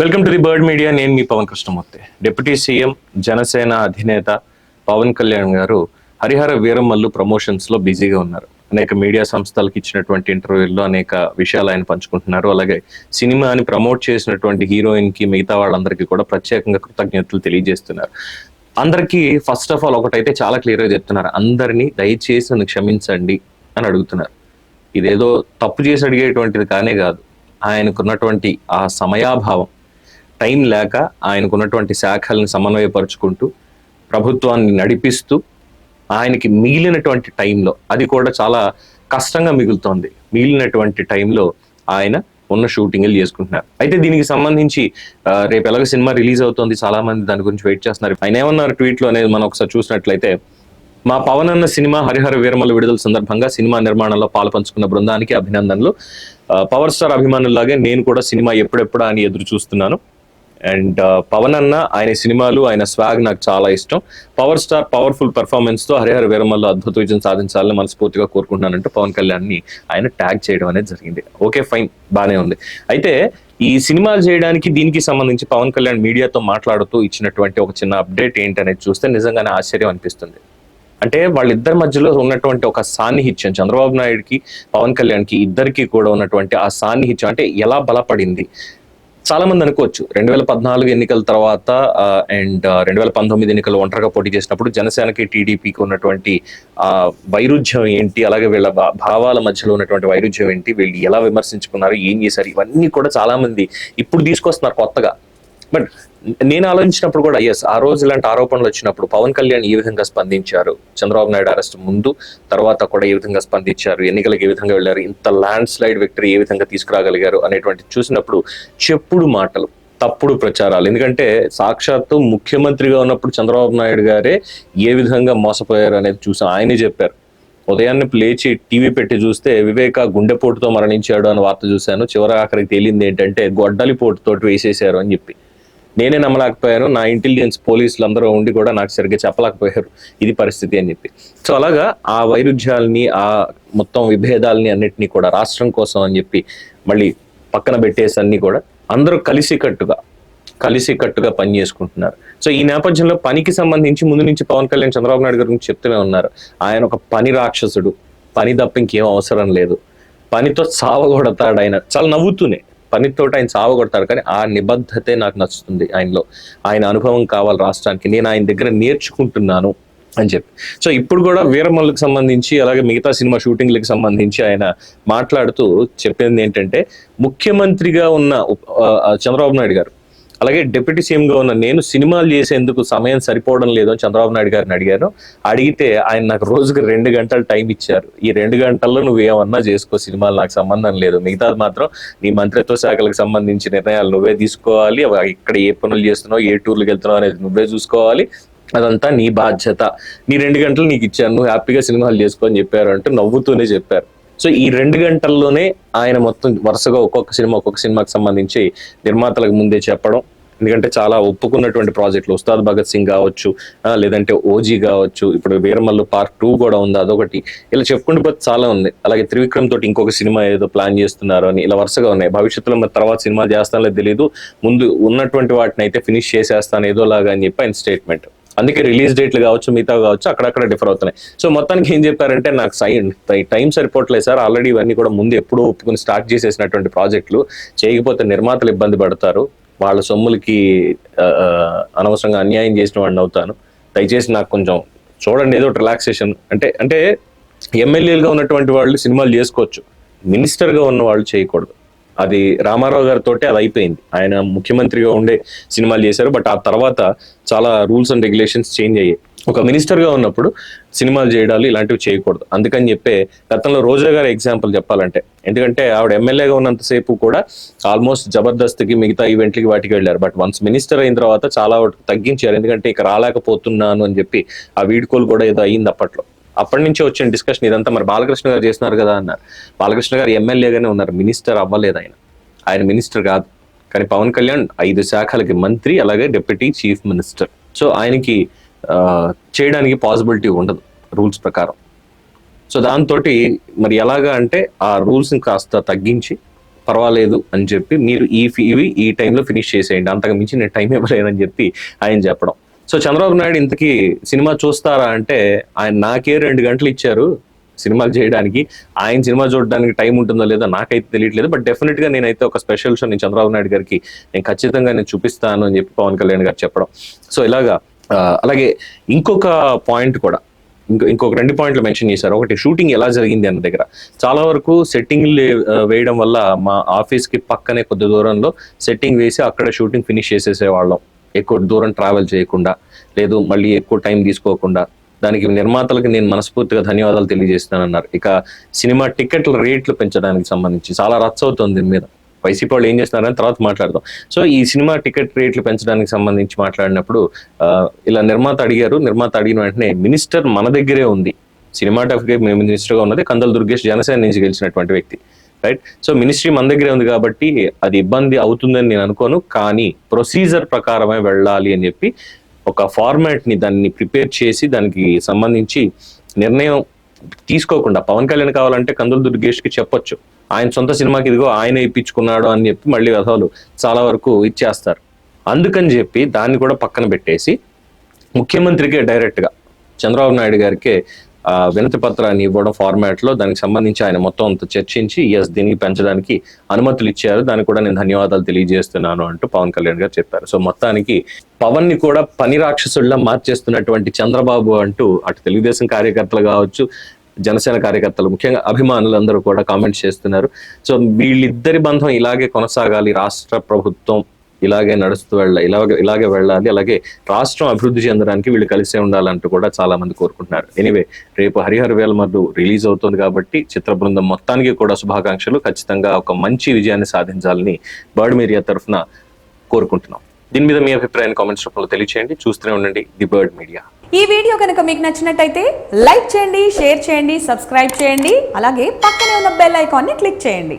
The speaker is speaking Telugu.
Welcome to the Bird Media నేను మీ పవన్ కృష్ణమూర్తి. డిప్యూటీ సీఎం జనసేన అధినేత పవన్ కళ్యాణ్ గారు హరిహర వీరమల్లు ప్రమోషన్స్లో బిజీగా ఉన్నారు. అనేక మీడియా సంస్థలకు ఇచ్చినటువంటి ఇంటర్వ్యూల్లో అనేక విషయాలు ఆయన పంచుకుంటున్నారు. అలాగే సినిమాని ప్రమోట్ చేసినటువంటి హీరోయిన్కి మిగతా వాళ్ళందరికీ కూడా ప్రత్యేకంగా కృతజ్ఞతలు తెలియజేస్తున్నారు. అందరికీ ఫస్ట్ ఆఫ్ ఆల్ ఒకటైతే చాలా క్లియర్గా చెప్తున్నారు. అందరినీ దయచేసి నన్ను క్షమించండి అని అడుగుతున్నారు. ఇదేదో తప్పు చేసి అడిగేటువంటిది కానే కాదు. ఆయనకున్నటువంటి ఆ సమయాభావం టైం లేక ఆయనకున్నటువంటి శాఖల్ని సమన్వయపరుచుకుంటూ ప్రభుత్వాన్ని నడిపిస్తూ ఆయనకి మిగిలినటువంటి టైంలో అది కూడా చాలా కష్టంగా మిగులుతోంది. మిగిలినటువంటి టైంలో ఆయన ఉన్న షూటింగ్లు చేసుకుంటున్నారు. అయితే దీనికి సంబంధించి రేపు ఎలాగ సినిమా రిలీజ్ అవుతుంది చాలా మంది దాని గురించి వెయిట్ చేస్తున్నారు. ఆయన ఏమన్నారు ట్వీట్లో అనేది మనం ఒకసారి చూసినట్లయితే మా పవన్ అన్న సినిమా హరిహర వీరమల విడుదల సందర్భంగా సినిమా నిర్మాణంలో పాల్పంచుకున్న బృందానికి అభినందనలు. పవర్ స్టార్ అభిమానులాగే నేను కూడా సినిమా ఎప్పుడెప్పుడా అని ఎదురు చూస్తున్నాను. అండ్ పవన్ uh, అన్న ఆయన సినిమాలు ఆయన స్వాగ్ నాకు చాలా ఇష్టం. పవర్ స్టార్ పవర్ఫుల్ పెర్ఫార్మెన్స్తో హరిహర వీరమల్లో అద్భుత విజయం సాధించాలని మనస్ఫూర్తిగా కోరుకుంటున్నానంటూ పవన్ కళ్యాణ్ని ఆయన ట్యాగ్ చేయడం అనేది జరిగింది. ఓకే ఫైన్ బానే ఉంది. అయితే ఈ సినిమాలు చేయడానికి దీనికి సంబంధించి పవన్ కళ్యాణ్ మీడియాతో మాట్లాడుతూ ఇచ్చినటువంటి ఒక చిన్న అప్డేట్ ఏంటనేది చూస్తే నిజంగానే ఆశ్చర్యం అనిపిస్తుంది. అంటే వాళ్ళిద్దరి మధ్యలో ఉన్నటువంటి ఒక సాన్నిహిత్యం చంద్రబాబు నాయుడుకి పవన్ కళ్యాణ్కి ఇద్దరికి కూడా ఉన్నటువంటి ఆ సాన్నిహిత్యం అంటే ఎలా బలపడింది? చాలా మంది అనుకోవచ్చు. రెండు వేల పద్నాలుగు ఎన్నికల తర్వాత అండ్ రెండు వేల పంతొమ్మిది ఎన్నికలు ఒంటరిగా పోటీ చేసినప్పుడు జనసేనకి టీడీపీకి ఉన్నటువంటి ఆ వైరుధ్యం ఏంటి అలాగే వీళ్ళ భా- భావాల మధ్యలో ఉన్నటువంటి వైరుధ్యం ఏంటి వీళ్ళు ఎలా విమర్శించుకున్నారు ఏం చేశారు ఇవన్నీ కూడా చాలా మంది ఇప్పుడు తీసుకొస్తున్నారు కొత్తగా. బట్ నేను ఆలోచించినప్పుడు కూడా ఎస్ ఆ రోజు ఇలాంటి ఆరోపణలు వచ్చినప్పుడు పవన్ కళ్యాణ్ ఈ విధంగా స్పందించారు. చంద్రబాబు నాయుడు అరెస్ట్ ముందు తర్వాత కూడా ఏ విధంగా స్పందించారు. ఎన్నికలకు ఏ విధంగా వెళ్ళారు? ఇంత ల్యాండ్ స్లైడ్ విక్టరీ ఏ విధంగా తీసుకురాగలిగారు అనేటువంటి చూసినప్పుడు చెప్పుడు మాటలు తప్పుడు ప్రచారాలు. ఎందుకంటే సాక్షాత్తు ముఖ్యమంత్రిగా ఉన్నప్పుడు చంద్రబాబు నాయుడు గారే ఏ విధంగా మోసపోయారు అనేది చూసాం ఆయనే చెప్పారు. ఉదయాన్నే లేచి టీవీ పెట్టి చూస్తే వివేక గుండెపోటుతో మరణించాడు అని వార్త చూశాను. చివరి ఆఖరికి తేలింది ఏంటంటే గొడ్డలి పోటుతోటి వేసేశారు అని చెప్పి. నేనే నమ్మలేకపోయాను నా ఇంటెలిజెన్స్ పోలీసులు అందరూ ఉండి కూడా నాకు సరిగ్గా చెప్పలేకపోయారు ఇది పరిస్థితి అని చెప్పి. సో అలాగా ఆ వైరుధ్యాలని ఆ మొత్తం విభేదాలని అన్నిటినీ కూడా రాష్ట్రం కోసం అని చెప్పి మళ్ళీ పక్కన పెట్టేసి అన్ని కూడా అందరూ కలిసికట్టుగా కలిసికట్టుగా పని చేసుకుంటున్నారు. సో ఈ నేపథ్యంలో పనికి సంబంధించి ముందు నుంచి పవన్ కళ్యాణ్ చంద్రబాబు నాయుడు గారి గురించి చెప్తూనే ఉన్నారు. ఆయన ఒక పని రాక్షసుడు పని తప్ప ఇంకేం అవసరం లేదు. పనితో సావగొడతాడు ఆయన. చాలా నవ్వుతూనే. పనితోటి ఆయన సావగొడతాడు కానీ ఆ నిబద్ధతే నాకు నచ్చుతుంది ఆయనలో. ఆయన అనుభవం కావాలి రాష్ట్రానికి నేను ఆయన దగ్గర నేర్చుకుంటున్నాను అని చెప్పి. సో ఇప్పుడు కూడా వీరమల్లుకి సంబంధించి అలాగే మిగతా సినిమా షూటింగ్లకు సంబంధించి ఆయన మాట్లాడుతూ చెప్పింది ఏంటంటే ముఖ్యమంత్రిగా ఉన్న చంద్రబాబు నాయుడు గారు అలాగే డిప్యూటీ సీఎంగా ఉన్న నేను సినిమాలు చేసేందుకు సమయం సరిపోవడం లేదు అని చంద్రబాబు నాయుడు గారిని అడిగాను. అడిగితే ఆయన నాకు రోజుకి రెండు గంటలు టైం ఇచ్చారు. ఈ రెండు గంటల్లో నువ్వు ఏమన్నా చేసుకో సినిమాలు నాకు సంబంధం లేదు. మిగతాది మాత్రం నీ మంత్రిత్వ శాఖలకు సంబంధించి నిర్ణయాలు నువ్వే తీసుకోవాలి. ఇక్కడ ఏ పనులు చేస్తున్నావు ఏ టూర్లకు వెళ్తున్నావు అనేది నువ్వే చూసుకోవాలి. అదంతా నీ బాధ్యత. నీ రెండు గంటలు నీకు ఇచ్చాను. నువ్వు హ్యాపీగా సినిమాలు చేసుకో అని చెప్పారు అంటూ నవ్వుతూనే చెప్పారు. సో ఈ రెండు గంటల్లోనే ఆయన మొత్తం వరుసగా ఒక్కొక్క సినిమా ఒక్కొక్క సినిమాకి సంబంధించి నిర్మాతలకు ముందే చెప్పడం. ఎందుకంటే చాలా ఒప్పుకున్నటువంటి ప్రాజెక్టులు. ఉస్తాద్ భగత్ సింగ్ కావచ్చు లేదంటే ఓజీ కావచ్చు ఇప్పుడు వీరమల్లు పార్ట్ టూ కూడా ఉంది అదొకటి. ఇలా చెప్పుకుంటూ పోతే చాలా ఉంది. అలాగే త్రివిక్రమ్ తోటి ఇంకొక సినిమా ఏదో ప్లాన్ చేస్తున్నారు అని ఇలా వరుసగా ఉన్నాయి. భవిష్యత్తులో మరి తర్వాత సినిమాలు చేస్తానో తెలియదు ముందు ఉన్నటువంటి వాటిని అయితే ఫినిష్ చేసేస్తాను ఏదోలాగా అని చెప్పి ఆయన స్టేట్మెంట్. అందుకే రిలీజ్ డేట్లు కావచ్చు మిగతా కావచ్చు అక్కడక్కడ డిఫర్ అవుతున్నాయి. సో మొత్తానికి ఏం చెప్పారంటే నాకు సైన్ టైం సరిపోవట్లేదు సార్. ఆల్రెడీ ఇవన్నీ కూడా ముందు ఎప్పుడూ ఒప్పుకుని స్టార్ట్ చేసేసినటువంటి ప్రాజెక్టులు చేయకపోతే నిర్మాతలు ఇబ్బంది పడతారు. వాళ్ళ సొమ్ములకి అనవసరంగా అన్యాయం చేసిన వాడిని అవుతాను. దయచేసి నాకు కొంచెం చూడండి ఏదో రిలాక్సేషన్ అంటే అంటే ఎమ్మెల్యేలుగా ఉన్నటువంటి వాళ్ళు సినిమాలు చేసుకోవచ్చు. మినిస్టర్గా ఉన్న వాళ్ళు చేయకూడదు. అది రామారావు గారితో అది అయిపోయింది. ఆయన ముఖ్యమంత్రిగా ఉండే సినిమాలు చేశారు బట్ ఆ తర్వాత చాలా రూల్స్ అండ్ రెగ్యులేషన్స్ చేంజ్ అయ్యాయి. ఒక మినిస్టర్గా ఉన్నప్పుడు సినిమాలు చేయడాలు ఇలాంటివి చేయకూడదు. అందుకని చెప్పే గతంలో రోజా గారి ఎగ్జాంపుల్ చెప్పాలంటే ఎందుకంటే ఆవిడ ఎమ్మెల్యేగా ఉన్నంతసేపు కూడా ఆల్మోస్ట్ జబర్దస్త్కి మిగతా ఈవెంట్లకి వాటికి వెళ్ళారు. బట్ వన్స్ మినిస్టర్ అయిన తర్వాత చాలా తగ్గించారు. ఎందుకంటే ఇక రాలేకపోతున్నాను అని చెప్పి ఆ వీడ్కోలు కూడా ఏదో అయ్యింది అప్పట్లో. అప్పటి నుంచి వచ్చిన డిస్కషన్ ఇదంతా మరి బాలకృష్ణ గారు చేస్తున్నారు కదా అన్నారు. బాలకృష్ణ గారు ఎమ్మెల్యేగానే ఉన్నారు మినిస్టర్ అవ్వలేదు ఆయన. ఆయన మినిస్టర్ కాదు. కానీ పవన్ కళ్యాణ్ ఐదు శాఖలకి మంత్రి అలాగే డిప్యూటీ చీఫ్ మినిస్టర్ సో ఆయనకి చేయడానికి పాసిబిలిటీ ఉండదు రూల్స్ ప్రకారం. సో దాంతో మరి ఎలాగా అంటే ఆ రూల్స్ని కాస్త తగ్గించి పర్వాలేదు అని చెప్పి మీరు ఈ ఫి- ఇవి ఈ టైంలో ఫినిష్ చేసేయండి. అంతకు మించి నేను టైం ఇవ్వలేదని చెప్పి ఆయన చెప్పడం. సో చంద్రబాబు నాయుడు ఇంతకీ సినిమా చూస్తారా అంటే ఆయన నాకే రెండు గంటలు ఇచ్చారు సినిమాలు చేయడానికి. ఆయన సినిమా చూడడానికి టైం ఉంటుందో లేదో నాకైతే తెలియట్లేదు. బట్ డెఫినెట్గా నేనైతే ఒక స్పెషల్ షో నేను చంద్రబాబు నాయుడు గారికి నేను ఖచ్చితంగా నేను చూపిస్తాను అని చెప్పి పవన్ కళ్యాణ్ గారు చెప్పడం. సో ఇలాగా అలాగే ఇంకొక పాయింట్ కూడా ఇంకో ఇంకొక రెండు పాయింట్లు మెన్షన్ చేశారు. ఒకటి షూటింగ్ ఎలా జరిగింది అన్న దగ్గర. చాలా వరకు సెట్టింగ్ వేయడం వల్ల మా ఆఫీస్కి పక్కనే కొద్ది దూరంలో సెట్టింగ్ వేసి అక్కడ షూటింగ్ ఫినిష్ చేసేసేవాళ్ళం. ఎక్కువ దూరం ట్రావెల్ చేయకుండా లేదు మళ్ళీ ఎక్కువ టైం తీసుకోకుండా దానికి నిర్మాతలకు నేను మనస్ఫూర్తిగా ధన్యవాదాలు తెలియజేస్తానన్నారు ఇక సినిమా టికెట్ల రేట్లు పెంచడానికి సంబంధించి చాలా రచ్చ అవుతుంది దీని మీద. వైసీపీ వాళ్ళు ఏం చేస్తున్నారని తర్వాత మాట్లాడదాం. సో ఈ సినిమా టికెట్ రేట్లు పెంచడానికి సంబంధించి మాట్లాడినప్పుడు ఇలా నిర్మాత అడిగారు. నిర్మాత అడిగిన వెంటనే మినిస్టర్ మన దగ్గరే ఉంది. సినిమాటోగ్రఫీ మినిస్టర్గా ఉన్నది కందల్ దుర్గేష్ జనసేన నుంచి గెలిచినటువంటి వ్యక్తి. రైట్ సో మినిస్ట్రీ మన దగ్గరే ఉంది కాబట్టి అది ఇబ్బంది అవుతుందని నేను అనుకోను. కానీ ప్రొసీజర్ ప్రకారమే వెళ్ళాలి అని చెప్పి ఒక ఫార్మాట్ని దాన్ని ప్రిపేర్ చేసి దానికి సంబంధించి నిర్ణయం తీసుకోకుండా పవన్ కళ్యాణ్ కావాలంటే కందులు దుర్గేష్కి చెప్పొచ్చు. ఆయన సొంత సినిమాకి ఇదిగో ఆయన ఇప్పించుకున్నాడు అని చెప్పి మళ్ళీ కథలు చాలా వరకు ఇచ్చేస్తారు. అందుకని చెప్పి దాన్ని కూడా పక్కన పెట్టేసి ముఖ్యమంత్రికే డైరెక్ట్గా చంద్రబాబు నాయుడు గారికి వినతి పత్రాన్ని ఇవ్వడం ఫార్మాట్లో దానికి సంబంధించి ఆయన మొత్తం అంత చర్చించి ఎస్ దీన్ని పెంచడానికి అనుమతులు ఇచ్చారు. దానికి కూడా నేను ధన్యవాదాలు తెలియజేస్తున్నాను అంటూ పవన్ కళ్యాణ్ గారు చెప్పారు. సో మొత్తానికి పవన్ని కూడా పని రాక్షసుల్లా మార్చేస్తున్నటువంటి చంద్రబాబు అంటూ అటు తెలుగుదేశం కార్యకర్తలు కావచ్చు జనసేన కార్యకర్తలు ముఖ్యంగా అభిమానులందరూ కూడా కామెంట్స్ చేస్తున్నారు. సో వీళ్ళిద్దరి బంధం ఇలాగే కొనసాగాలి. రాష్ట్ర ప్రభుత్వం ఇలాగే నడుస్తూ వెళ్ళ ఇలాగే ఇలాగే వెళ్ళాలి. అలాగే రాష్ట్రం అభివృద్ధి చెందడానికి వీళ్ళు కలిసే ఉండాలంటూ కూడా చాలా మంది కోరుకుంటున్నారు. ఎనివే రేపు హరిహర వేలమర్రు రిలీజ్ అవుతుంది కాబట్టి చిత్ర బృందం మొత్తానికి కూడా శుభాకాంక్షలు. ఖచ్చితంగా ఒక మంచి విజయాన్ని సాధించాలని బర్డ్ మీడియా తరఫున కోరుకుంటున్నాం. దీని మీద మీ అభిప్రాయాన్ని కామెంట్స్ రూపంలో తెలియచేయండి. చూస్తూనే ఉండండి ది బర్డ్ మీడియా. ఈ వీడియో కనుక మీకు నచ్చినట్టయితే లైక్ చేయండి షేర్ చేయండి సబ్స్క్రైబ్ చేయండి. అలాగే పక్కనే ఉన్న బెల్ ఐకాన్ని క్లిక్ చేయండి.